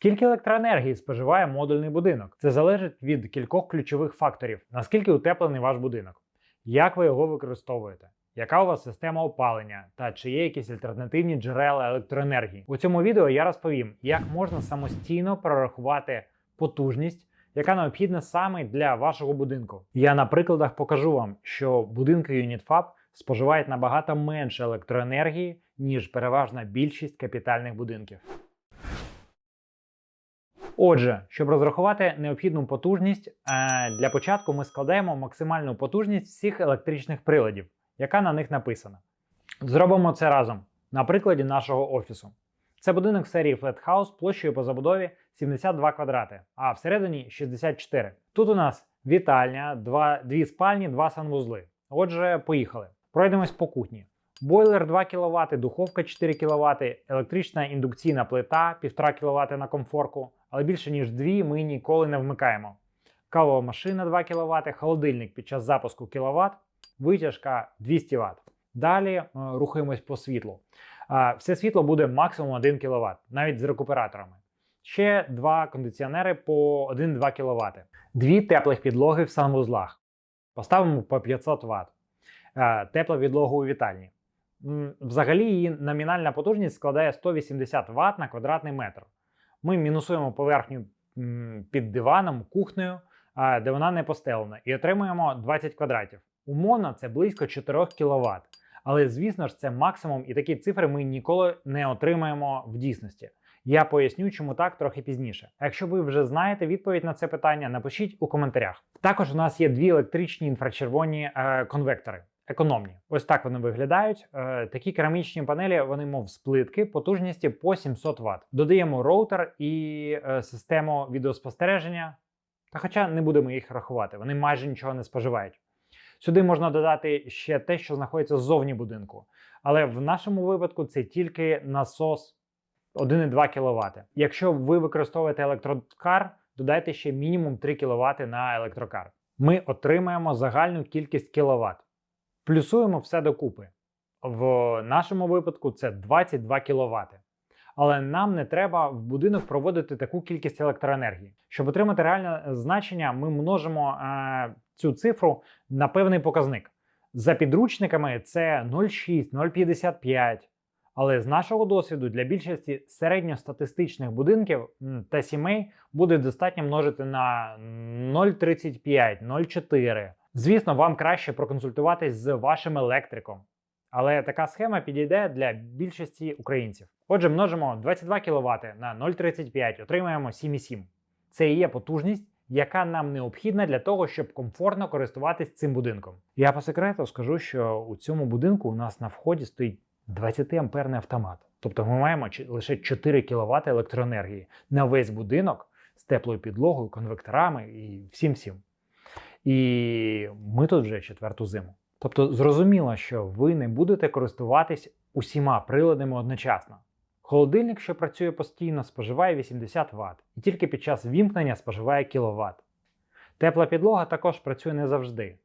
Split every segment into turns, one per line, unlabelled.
Скільки електроенергії споживає модульний будинок? Це залежить від кількох ключових факторів: наскільки утеплений ваш будинок, як ви його використовуєте, яка у вас система опалення та чи є якісь альтернативні джерела електроенергії. У цьому відео я розповім, як можна самостійно прорахувати потужність. Яка необхідна саме для вашого будинку? Я на прикладах покажу вам, що будинки UnitFab споживають набагато менше електроенергії, ніж переважна більшість капітальних будинків. Отже, щоб розрахувати необхідну потужність, е, для початку ми складаємо максимальну потужність всіх електричних приладів, яка на них написана. Зробимо це разом на прикладі нашого офісу. Це будинок серії Flat House площею по забудові 72 квадрати, а всередині 64. Тут у нас вітальня, два, дві спальні, два санвузли. Отже, поїхали. Пройдемось по кухні. Бойлер 2 кВт, духовка 4 кВт, електрична індукційна плита 1,5 кВт на комфорку, але більше ніж 2 ми ніколи не вмикаємо. Кавова машина 2 кВт, холодильник під час запуску кВт, витяжка 200 Вт. Далі е, рухаємось по світлу. Все світло буде максимум 1 кВт, навіть з рекуператорами. Ще два кондиціонери по 1-2 кВт. Дві теплих підлоги в санвузлах. Поставимо по 500 Вт. Е, Тепла підлога у вітальні. Взагалі її номінальна потужність складає 180 Вт на квадратний метр. Ми мінусуємо поверхню під диваном, кухнею, де вона не постелена, і отримуємо 20 квадратів. Умовно, це близько 4 кВт. Але звісно ж, це максимум, і такі цифри ми ніколи не отримаємо в дійсності. Я поясню, чому так трохи пізніше. А якщо ви вже знаєте відповідь на це питання, напишіть у коментарях. Також у нас є дві електричні інфрачервоні е, конвектори. Економні, ось так вони виглядають. Е, такі керамічні панелі, вони мов з плитки потужністю по 700 Вт. Додаємо роутер і е, систему відеоспостереження. Та хоча не будемо їх рахувати, вони майже нічого не споживають. Сюди можна додати ще те, що знаходиться ззовні будинку. Але в нашому випадку це тільки насос 1,2 кВт. Якщо ви використовуєте електрокар, додайте ще мінімум 3 кВт на електрокар. Ми отримаємо загальну кількість кВт. Плюсуємо все докупи. В нашому випадку це 22 кВт. Але нам не треба в будинок проводити таку кількість електроенергії. Щоб отримати реальне значення, ми множимо е, цю цифру на певний показник. За підручниками це 0,6, 0,55. Але з нашого досвіду для більшості середньостатистичних будинків та сімей буде достатньо множити на 0,35, 0,4. Звісно, вам краще проконсультуватись з вашим електриком. Але така схема підійде для більшості українців. Отже, множимо 22 кВт на 0,35, отримаємо 7,7. Це і є потужність, яка нам необхідна для того, щоб комфортно користуватись цим будинком. Я по секрету скажу, що у цьому будинку у нас на вході стоїть 20 амперний автомат. Тобто ми маємо лише 4 кВт електроенергії на весь будинок з теплою підлогою, конвекторами і всім всім. І ми тут вже четверту зиму. Тобто зрозуміло, що ви не будете користуватись усіма приладами одночасно. Холодильник, що працює постійно, споживає 80 Вт, і тільки під час вімкнення споживає кВт. Тепла підлога також працює не завжди.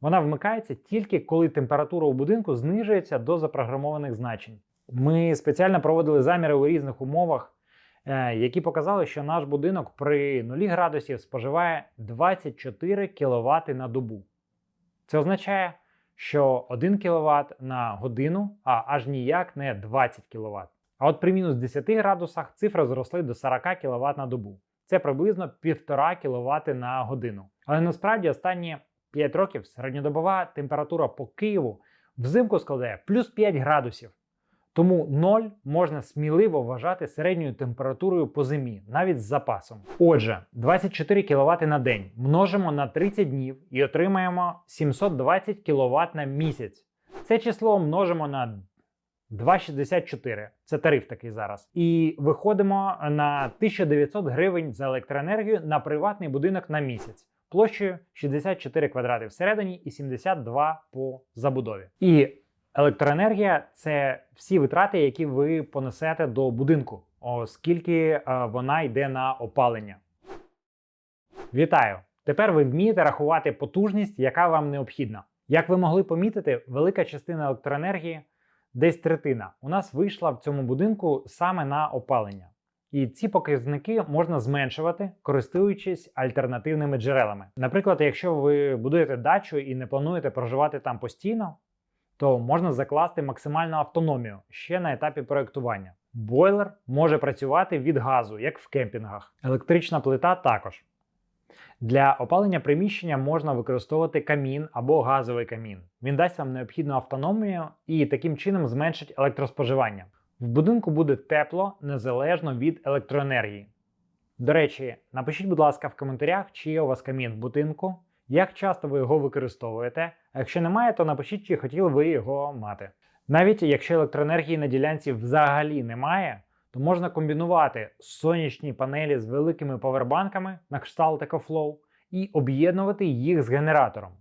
Вона вмикається тільки коли температура у будинку знижується до запрограмованих значень. Ми спеціально проводили заміри у різних умовах, які показали, що наш будинок при 0 градусів споживає 24 кВт на добу. Це означає, що 1 кВт на годину, а аж ніяк не 20 кВт. А от при мінус 10 градусах цифри зросли до 40 кВт на добу. Це приблизно 1,5 кВт на годину. Але насправді останні 5 років середньодобова температура по Києву взимку складає плюс 5 градусів. Тому 0 можна сміливо вважати середньою температурою по зимі, навіть з запасом. Отже, 24 кВт на день множимо на 30 днів і отримаємо 720 кВт на місяць. Це число множимо на 2,64. Це тариф такий зараз. І виходимо на 1900 гривень за електроенергію на приватний будинок на місяць. Площею 64 квадрати всередині і 72 по забудові. І електроенергія це всі витрати, які ви понесете до будинку, оскільки е, вона йде на опалення. Вітаю! Тепер ви вмієте рахувати потужність, яка вам необхідна. Як ви могли помітити, велика частина електроенергії, десь третина, у нас вийшла в цьому будинку саме на опалення. І ці показники можна зменшувати, користуючись альтернативними джерелами. Наприклад, якщо ви будуєте дачу і не плануєте проживати там постійно, то можна закласти максимальну автономію ще на етапі проєктування. Бойлер може працювати від газу, як в кемпінгах. Електрична плита також. Для опалення приміщення можна використовувати камін або газовий камін. Він дасть вам необхідну автономію і таким чином зменшить електроспоживання. В будинку буде тепло незалежно від електроенергії. До речі, напишіть, будь ласка, в коментарях, чи є у вас камін в будинку, як часто ви його використовуєте. А якщо немає, то напишіть, чи хотіли ви його мати. Навіть якщо електроенергії на ділянці взагалі немає, то можна комбінувати сонячні панелі з великими павербанками на кшталт EcoFlow і об'єднувати їх з генератором.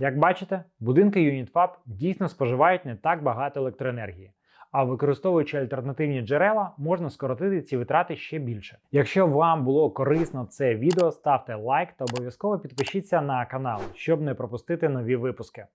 Як бачите, будинки UnitFab дійсно споживають не так багато електроенергії, а використовуючи альтернативні джерела, можна скоротити ці витрати ще більше. Якщо вам було корисно це відео, ставте лайк та обов'язково підпишіться на канал, щоб не пропустити нові випуски.